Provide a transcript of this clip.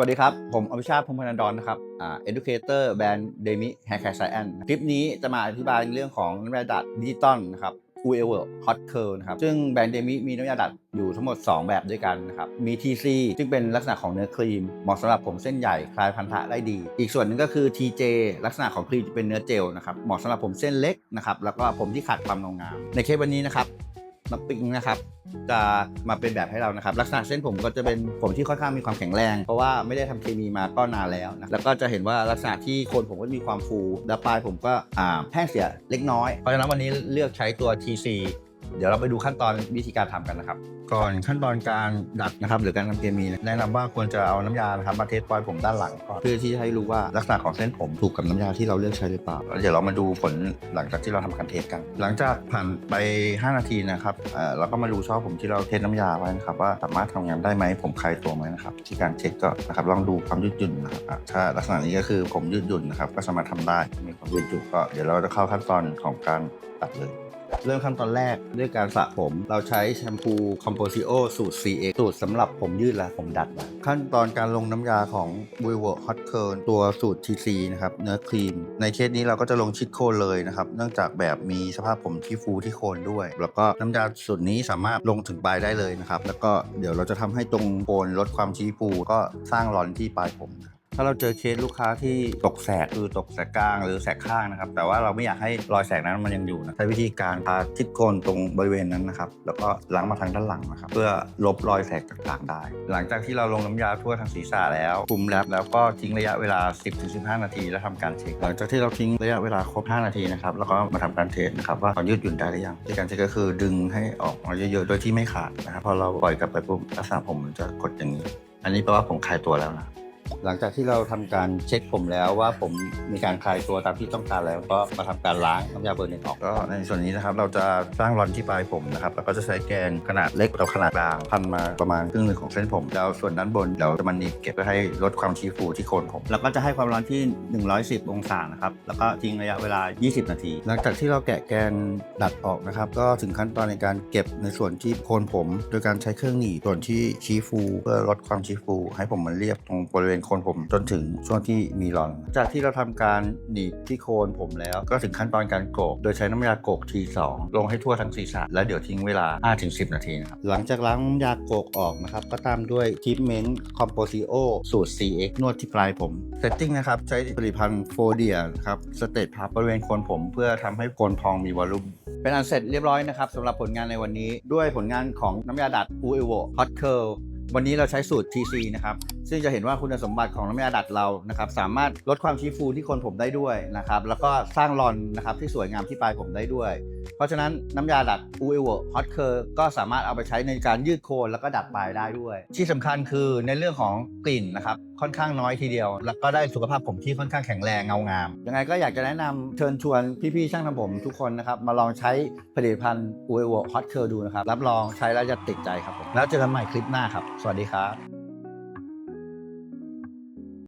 สวัสดีครับ ผมอภิชาติพงพนันดรนนะครับอ่า educator แบรนด์เดมิแฮร์แคร์ไซแอนคลิปนี้จะมาอธิบายเรื่องของน้ำยาดัดดิจิตอลนะครับ u e v e r Hot Curl นะครับ ซึ่งแบรนด์เดมิมีน้ำยาดัดอยู่ทั้งหมด 2 แบบด้วยกันนะครับ มี TC ซึ่งเป็นลักษณะของเนื้อครีม เหมาะสำหรับผมเส้นใหญ่ คลายพันธะได้ดี อีกส่วนหนึ่งก็คือ TJ ลักษณะของครีมจะเป็นเนื้อเจลนะครับ เหมาะสำหรับผมเส้นเล็กนะครับ แล้วก็ผมที่ขาดความเงางาม ในเคสวันนี้นะครับ น้องปิงนะครับจะมาเป็นแบบให้เรานะครับ ลักษณะเส้นผมก็จะเป็นผมที่ค่อนข้างมีความแข็งแรง เพราะว่าไม่ได้ทำเคมีมาก็นานแล้วนะแล้วก็จะเห็นว่าลักษณะที่โคนผมก็มีความฟูและปลายผมก็อ่าแห้งเสียเล็กน้อยเพราะฉะนั้นวันนี้เลือกใช้ตัว TC เดี๋ยวเราไปดูขั้นตอนวิธีการทำกันนะครับ ก่อนขั้นตอนการดัดนะครับหรือการทำเคมีนี่ยแนะนำว่าควรจะเอาน้ำยานะครับมาเทสปลายผมด้านหลังก่อนเพื่อที่จะให้รู้ว่าลักษณะของเส้นผมถูกกับน้ำยาที่เราเลือกใช้หรือเปล่าแล้วเดี๋ยวเรามาดูผลหลังจากที่เราทำการเทสกัน หลังจากผ่านไป 5 นาทีนะครับเราก็มาดูช่อผมที่เราเทสน้ำยาไว้นะครับว่าสามารถทำงานได้ไหมผมคลายตัวไหมนะครับที่การเช็คก็นะครับลองดูความยืดหยุ่นนะครับถ้าลักษณะนี้ก็คือผมยืดหยุ่นนะครับก็สามารถทำได้มีความยืดหยุ่นก็เดี๋ยวเราจะเข้าขั้นตอนของการตัดเลย เริ่มขั้นตอนแรกด้วยการสระผม เราใช้แชมพู Composio สูตร CX สูตรสำหรับผมยืดและผมดัดนะขั้นตอนการลงน้ำยาของ v i v o Hot Curl ตัวสูตร TC นะครับเนื้อครีม ในเคสนี้เราก็จะลงชิดโคนเลยนะครับ เนื่องจากแบบมีสภาพผมที่ฟูที่โคนด้วย แล้วก็น้ำยาสูตรนี้สามารถลงถึงปลายได้เลยนะครับแล้วก็เดี๋ยวเราจะทำให้ตรงโคนลดความชี้ฟูก็สร้างรอนที่ปลายผมนะ ถ้าเราเจอเคสลูกค้าที่ตกแสกคือตกแสกกลางหรือแสกข้างนะครับ แต่ว่าเราไม่อยากให้รอยแสกนั้นมันยังอยู่นะใช้วิธีการพาทิศโคนตรงบริเวณนั้นนะครับแล้วก็ล้างมาทางด้านหลังนะครับเพื่อลบรอยแสกต่างๆได้ หลังจากที่เราลงน้ำยาทั่วทางศีรษะแล้วคุมแรปแล้วก็ทิ้งระยะเวลา 10-15 นาที แล้วทำการเช็คหลังจากที่เราทิ้งระยะเวลาครบ 5 นาทีนะครับแล้วก็มาทำการเทสนะครับว่าเขายืดหยุ่นได้หรือยังที่การเช็คก็คือดึงให้ออกมาเยอะๆโดยที่ไม่ขาดนะครับพอเราปล่อยกลับไปปุ๊บลักษณะผมมันจะกดอย่างนี้ อันนี้แปลว่าผมคลายตัวแล้วนะ หลังจากที่เราทำการเช็คผมแล้วว่าผมมีการคลายตัวตามที่ต้องการแล้วก็มาทำการล้างน้ำยาเบอร์หนึ่งออกก็ในส่วนนี้นะครับเราจะสร้างรอนที่ปลายผมนะครับแล้วก็จะใช้แกนขนาดเล็กกับขนาดกลางพันมาประมาณครึ่งหนึ่งของเส้นผมแล้วส่วนด้านบนเราจะมันหนีบเก็บเพื่อให้ลดความชี้ฟูที่โคนผมแล้วก็จะให้ความร้อนที่ 110 องศานะครับแล้วก็ทิ้งระยะเวลา 20 นาที หลังจากที่เราแกะแกนดัดออกนะครับก็ถึงขั้นตอนในการเก็บในส่วนที่โคนผม โดยการใช้เครื่องหนีบส่วนที่ชี้ฟู เพื่อลดความชี้ฟู ให้ผมมันเรียบตรงบริเวณโคนผมจนถึงช่วงที่มีรอน จากที่เราทำการหนีบที่โคนผมแล้ว ก็ถึงขั้นตอนการโกก โดยใช้น้ำยาโกก T2 ลงให้ทั่วทั้งศีรษะแล้วเดี๋ยวทิ้งเวลา 5-10 นาทีนะครับหลังจากล้างน้ำยาโกกออกนะครับก็ตามด้วยทิปเมนต์ Composio สูตร CX นวดที่ปลายผมเซตติ้งนะครับใช้ผลิตภัณฑ์โฟเดียครับสเตทพับบริเวณโคนผม เพื่อทำให้โคนพองมีวอลลุ่มเป็นอันเสร็จเรียบร้อยนะครับสำหรับผลงานในวันนี้ด้วยผลงานของน้ำยาดัด u e v o Hot Curl วันนี้เราใช้สูตร TC นะครับ ซึ่งจะเห็นว่าคุณสมบัติของน้ำยาดัดเรานะครับสามารถลดความชี้ฟูที่คนผมได้ด้วยนะครับแล้วก็สร้างรอนนะครับที่สวยงามที่ปลายผมได้ด้วย เพราะฉะนั้นน้ำยาดัด u e v o Hot Curl ก็สามารถเอาไปใช้ในการยืดโคนแล้วก็ดัดปลายได้ด้วย ที่สำคัญคือในเรื่องของกลิ่นนะครับค่อนข้างน้อยทีเดียว แล้วก็ได้สุขภาพผมที่ค่อนข้างแข็งแรงเงางามยังไงก็อยากจะแนะนำเชิญชวนพี่ๆช่างทำผมทุกคนนะครับมาลองใช้ผลิตภัณฑ์ u e v o Hot Curl ดูนะครับรับรองใช้แล้วจะติดใจครับผมแล้วเจอกันใหม่คลิปหน้าครับ สวัสดีครับ